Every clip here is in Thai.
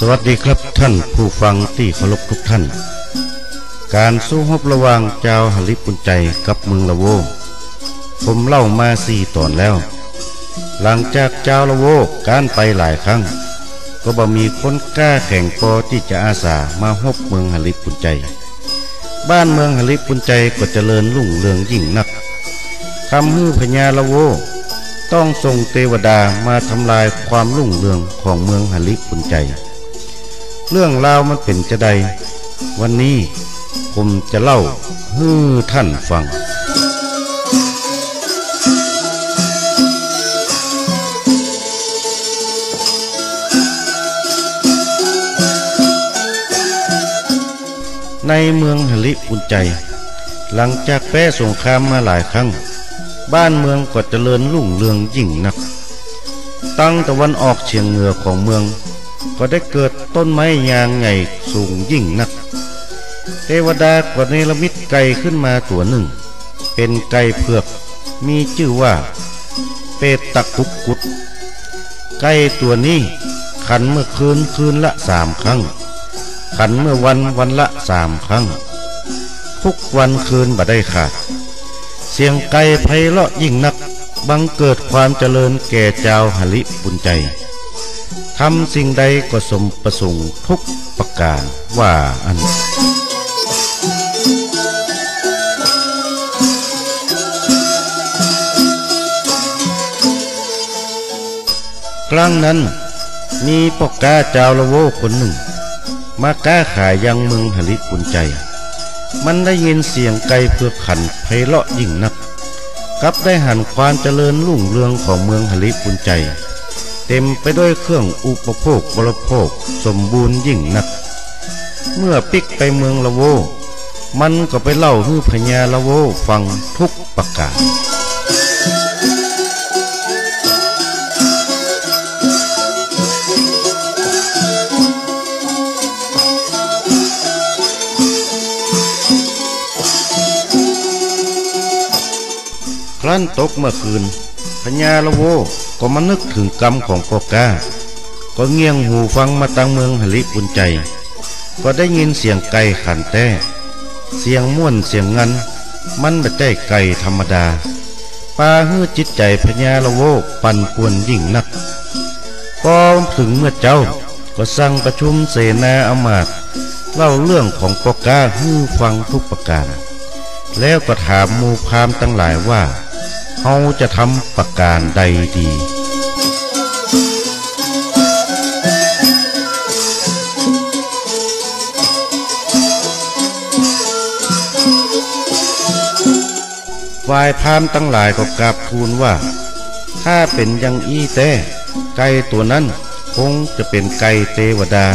สวัสดีครับท่านผู้ฟังที่เคารพทุกท่าน การสู้รบระหว่างเจ้าหลิปุนใจกับเมืองละโว ผมเล่ามาสี่ตอนแล้ว หลังจากเจ้าละโวการไปหลายครั้ง ก็บ่มีคนกล้าแข่งปอที่จะอาสามาฮบเมืองหลิปุนใจ บ้านเมืองหลิปุนใจก็เจริญรุ่งเรืองยิ่งนักคำฮือพญาละโวต้องส่งเทวดามาทำลายความรุ่งเรืองของเมืองหลิปุนใจ เรื่องราวมันเป็นจะใด วันนี้ผมจะเล่าให้ท่านฟัง ในเมืองหลิปุนใจ หลังจากแพ้สงครามมาหลายครั้ง บ้านเมืองก็เจริญรุ่งเรืองยิ่งนัก ตั้งตะวันออกเฉียงเหนือของเมือง ก็ได้เกิดต้นไม้ยางใหญ่สูงยิ่งนัก เทวดาก็เนรมิตไก่ขึ้นมาตัวหนึ่ง เป็นไก่เผือก มีชื่อว่า เปตตะกุกกุดไก่ตัวนี้ขันเมื่อคืนคืนละสามครั้ง ขันเมื่อวันวันละสามครั้ง ทุกวันคืนบ่ได้ขาด เสียงไก่ไพเราะยิ่งนัก บังเกิดความเจริญแก่เจ้าหลิบุญใจ ทำสิ่งใดก็สมประสงค์ทุกประการว่าอันครั้งนั้นมีปอกกาเจ้าละโวคนหนึ่ง มาก้าขายยังเมืองหลิปุนใจ มันได้ยินเสียงไก่เพื่อขันไพเราะยิ่งนัก กับได้หันความเจริญรุ่งเรืองของเมืองหลิปุนใจ เต็มไปด้วยเครื่องอุปโภคบริโภคสมบูรณ์ยิ่งนัก เมื่อปิกไปเมืองละโว มันก็ไปเล่าให้พญาละโวฟังทุกประการครั้นตกเมื่อคืนพญาละโว ก็มานึกถึงกรรมของปอกาก็เงี่ยงหูฟังมาตังเมืองหลิบุญใจ ก็ได้ยินเสียงไก่ขันแต้ เสียงม่วนเสียงงัน มันไม่ใช่ไก่ธรรมดาปาฮื้อจิตใจพญาละโวปั่นป่วนยิ่งนักพอถึงเมื่อเจ้าก็สั่งประชุมเสนาอำมาตย์เล่าเรื่องของปอกาฮื้อฟังทุกประการ แล้วก็ถามมูพามตั้งหลายว่า เขาจะทำประการใดดีฝ่ายพรามตั้งหลายก็กราบทูลว่า ถ้าเป็นยังอี้แต่ไก่ตัวนั้นคงจะเป็นไก่เทวดา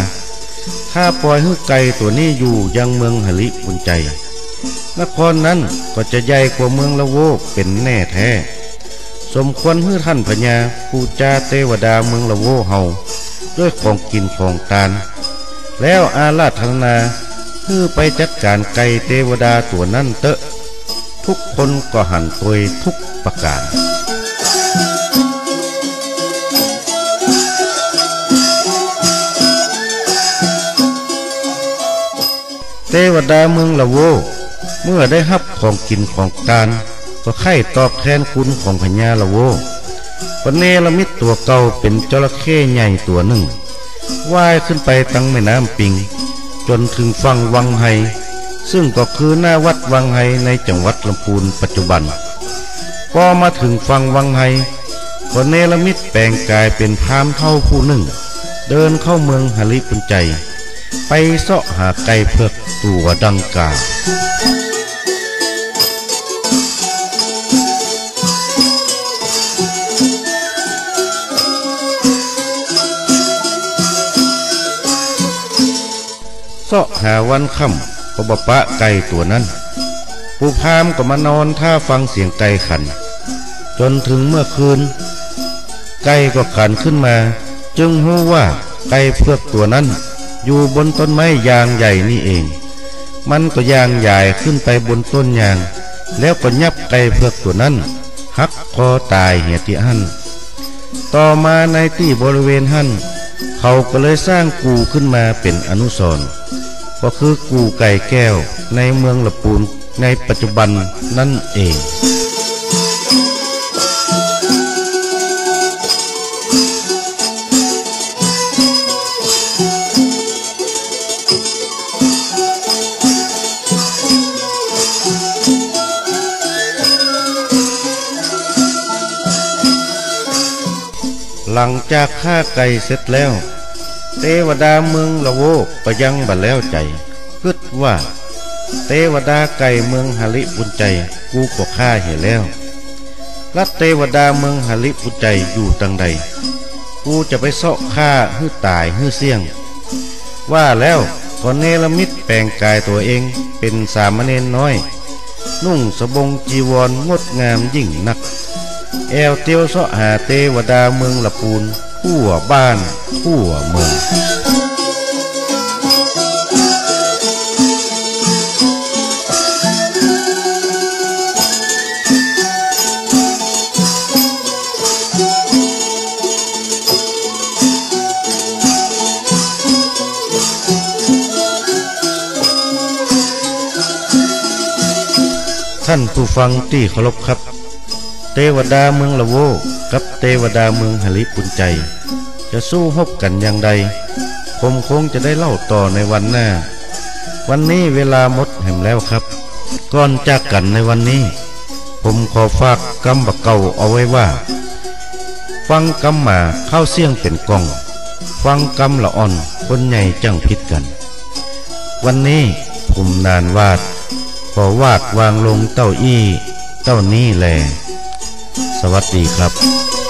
ถ้าปล่อยให้ไก่ตัวนี้อยู่ยังเมืองหลิบุญใจ นครนั้นก็จะใหญ่กว่าเมืองละโวกเป็นแน่แท้ สมควรให้ท่านพญาผู้จาเทวดาเมืองละโวเฮาด้วยของกินของทาน แล้วอาราธนาเพื่อไปจัดการไก่เทวดาตัวนั้นเตอะ ทุกคนก็หันตัวทุกประการเทวดาเมืองละโว เมื่อได้รับของกินของทาน ก็ไข่ตอบแทนคุณของพญาละโวปเนรมิตตัวเก่าเป็นจระเข้ใหญ่ตัวหนึ่งว่ายขึ้นไปตั้งแม่น้ำปิง จนถึงฝั่งวังไฮซึ่งก็คือหน้าวัดวังไฮในจังหวัดลำพูนปัจจุบัน พอมาถึงฝั่งวังไฮก็เนรมิตแปลงกายเป็นพรามเท่าผู้หนึ่ง เดินเข้าเมืองหลิปุนใจ ไปเสาะหาไก่เผือกตัวดังกล่า วเสาะหาวันค่ำก็บปะไก่ตัวนั้น ปูพามก็มานอนท่าฟังเสียงไก่ขัน จนถึงเมื่อคืน ไก่ก็ขันขึ้นมา จึงรู้ว่าไก่เพือกตัวนั้น อยู่บนต้นไม้ยางใหญ่นี่เอง มันก็ยางใหญ่ขึ้นไปบนต้นยาง แล้วก็ยับไก่เพือกตัวนั้นหักคอตายเหียติหันต่อมาในที่บริเวณหันเขาก็เลยสร้างกูขึ้นมาเป็นอนุสรณ์ ก็คือกูไก่แก้วในเมืองละปูนในปัจจุบันนั่นเองหลังจากฆ่าไก่เสร็จแล้ว เทวดาเมืองละโวก็ยังบัดแล้วใจคิดว่า เทวดาไก่เมืองหลิบุญใจ กูก็ฆ่าเห็นแล้วรัฐเทวดาเมืองหลิบุญใจอยู่ตังใด กูจะไปเสาะฆ่าฮื้อตายฮื้อเสี่ยง ว่าแล้วก็เนรมิตแปลงกายตัวเองเป็นสามเณรน้อย นุ่งสบงจีวรงดงามยิ่งนัก แอวเตียวเสาะหาเทวดาเมืองละปูน ทั่วบ้านทั่วเมืองท่านผู้ฟังที่เคารพครับ เทวดาเมืองละโวกับเทวดาเมืองหลิปุนใจ จะสู้ฮบกันอย่างใด ผมคงจะได้เล่าต่อในวันหน้า วันนี้เวลาหมดแห่งแล้วครับ ก่อนจากกันในวันนี้ ผมขอฝากกำบักเก่าเอาไว้ว่า ฟังกำหมาเข้าเสี่ยงเป็นกอง ฟังกำละอ่อนคนใหญ่จังพิดกัน วันนี้ผมนานวาดขอวาดวางลงเต้าอี้ เต้านี้แล สวัสดีครับ